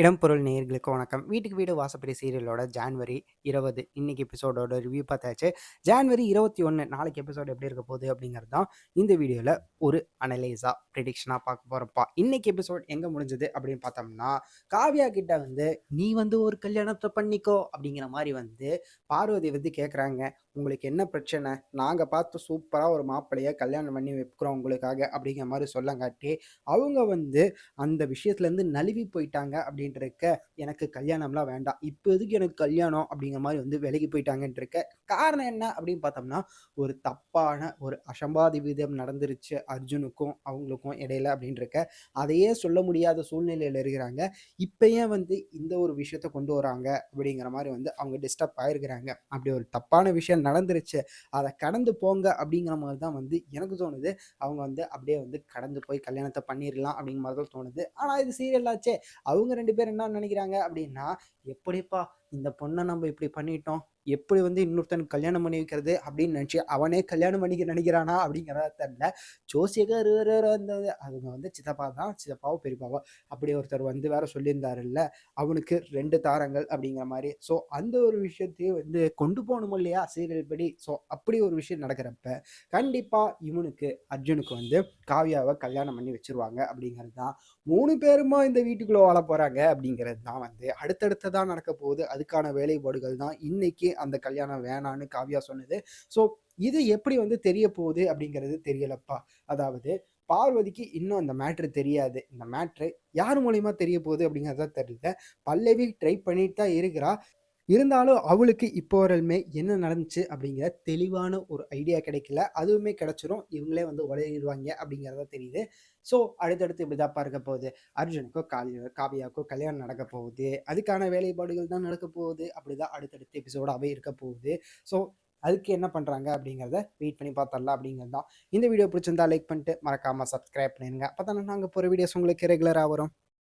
இடம்பொருள் நேயர்களுக்கு வணக்கம். வீட்டுக்கு வீடு வாசப்படி சீரியலோட ஜான்வரி இருபது. இன்னைக்கு எபிசோடோட ரிவ்யூ பார்த்தாச்சு. ஜான்வரி இருபத்தி ஒன்று நாளைக்கு எபிசோடு எப்படி இருக்க போகுது அப்படிங்கிறது தான் இந்த வீடியோவில் ஒரு அனலைஸாக ப்ரிடிக்ஷனாக பார்க்க போகிறப்பா இன்னைக்கு எபிசோட் எங்கே முடிஞ்சது அப்படின்னு பார்த்தோம்னா காவ்யா கிட்ட வந்து நீ வந்து ஒரு கல்யாணத்தை பண்ணிக்கோ அப்படிங்கிற மாதிரி வந்து பார்வதி வந்து கேட்குறாங்க உங்களுக்கு என்ன பிரச்சனை? நாங்கள் பார்த்து சூப்பராக ஒரு மாப்பிள்ளையை கல்யாணம் பண்ணி வைக்கிறோம் உங்களுக்காக அப்படிங்கிற மாதிரி சொல்லங்காட்டி அவங்க வந்து அந்த விஷயத்துலேருந்து நழுவி போயிட்டாங்க அப்படின்னு அப்படின்ட்டு இருக்க எனக்கு கல்யாணம்லாம் வேண்டாம். இப்போ எதுக்கு எனக்கு கல்யாணம் அப்படிங்கிற மாதிரி வந்து விலகி போயிட்டாங்கன்ட்டு இருக்க காரணம் என்ன அப்படின்னு பார்த்தோம்னா ஒரு தப்பான ஒரு அசம்பாதி விதம் நடந்துருச்சு அர்ஜுனுக்கும் அவங்களுக்கும் இடையில அப்படின்ட்டு இருக்க அதையே சொல்ல முடியாத சூழ்நிலையில் இருக்கிறாங்க. இப்போ ஏன் வந்து இந்த ஒரு விஷயத்த கொண்டு வராங்க அப்படிங்கிற மாதிரி வந்து அவங்க டிஸ்டர்ப் ஆயிருக்கிறாங்க. அப்படி ஒரு தப்பான விஷயம் நடந்துருச்சு அதை கடந்து போங்க அப்படிங்கிற மாதிரி தான் வந்து எனக்கு தோணுது. அவங்க வந்து அப்படியே வந்து கடந்து போய் கல்யாணத்தை பண்ணிடலாம் அப்படிங்கிற மாதிரி தான் தோணுது. ஆனால் இது சீரியல் ஆச்சே. அவங்க ரெண்டு பேரும் என்ன நினைக்கிறாங்க அப்படின்னா எப்படிப்பா இந்த பொண்ணை நம்ம இப்படி பண்ணிட்டோம்? எப்படி வந்து இன்னொருத்தன் கல்யாணம் பண்ணி வைக்கிறது அப்படின்னு நினச்சி அவனே கல்யாணம் பண்ணிக்க நினைக்கிறானா அப்படிங்கிறத தெரியல. ஜோசியக்கார் அந்த அவங்க வந்து சித்தப்பா தான் சித்தப்பாவோ பெரியப்பாவோ அப்படி ஒருத்தர் வந்து வேற சொல்லியிருந்தாருல்ல அவனுக்கு ரெண்டு தாரங்கள் அப்படிங்கிற மாதிரி. ஸோ அந்த ஒரு விஷயத்தையும் வந்து கொண்டு போகணும் இல்லையா சீரியல் படி? ஸோ அப்படி ஒரு விஷயம் நடக்கிறப்ப கண்டிப்பாக இவனுக்கு அர்ஜுனுக்கு வந்து காவியாவை கல்யாணம் பண்ணி வச்சிருவாங்க அப்படிங்கிறது தான். மூணு பேருமா இந்த வீட்டுக்குள்ளே வாழ போகிறாங்க அப்படிங்கிறது தான் வந்து அடுத்தடுத்ததான் நடக்க போகுது. அதுக்கான வேலைப்பாடுகள் தான் இன்னைக்கு அந்த கல்யாணம் வேணான்னு காவியா சொன்னது. ஸோ இது எப்படி வந்து தெரிய போகுது அப்படிங்கிறது தெரியலப்பா. அதாவது பார்வதிக்கு இன்னும் அந்த மேட்ரு தெரியாது. இந்த மேட்ரு யார் மூலியமா தெரிய போகுது அப்படிங்கிறத தெரியல. பல்லவி ட்ரை பண்ணிட்டு தான் இருக்கிறா. இருந்தாலும் அவளுக்கு இப்போ வரலுமே என்ன நடந்துச்சு அப்படிங்கிற தெளிவான ஒரு ஐடியா கிடைக்கல. அதுவுமே கிடைச்சிரும். இவங்களே வந்து உலகிடுவாங்க அப்படிங்கிறத தெரியுது. ஸோ அடுத்தடுத்து இப்படிதான் பார்க்க போகுது. அர்ஜுனுக்கோ காலி காவியாவுக்கோ கல்யாணம் நடக்க போகுது. அதுக்கான வேலைப்பாடுகள் தான் நடக்க போகுது. அப்படிதான் அடுத்தடுத்த எபிசோடாகவே இருக்க போகுது. ஸோ அதுக்கு என்ன பண்ணுறாங்க அப்படிங்கிறத வெயிட் பண்ணி பார்த்தரலாம் அப்படிங்கிறது தான். இந்த வீடியோ பிடிச்சிருந்தா லைக் பண்ணிட்டு மறக்காமல் சப்ஸ்கிரைப் பண்ணிடுங்க அப்போ தானே நாங்கள் போகிற வீடியோஸ் உங்களுக்கு ரெகுலராக வரும்.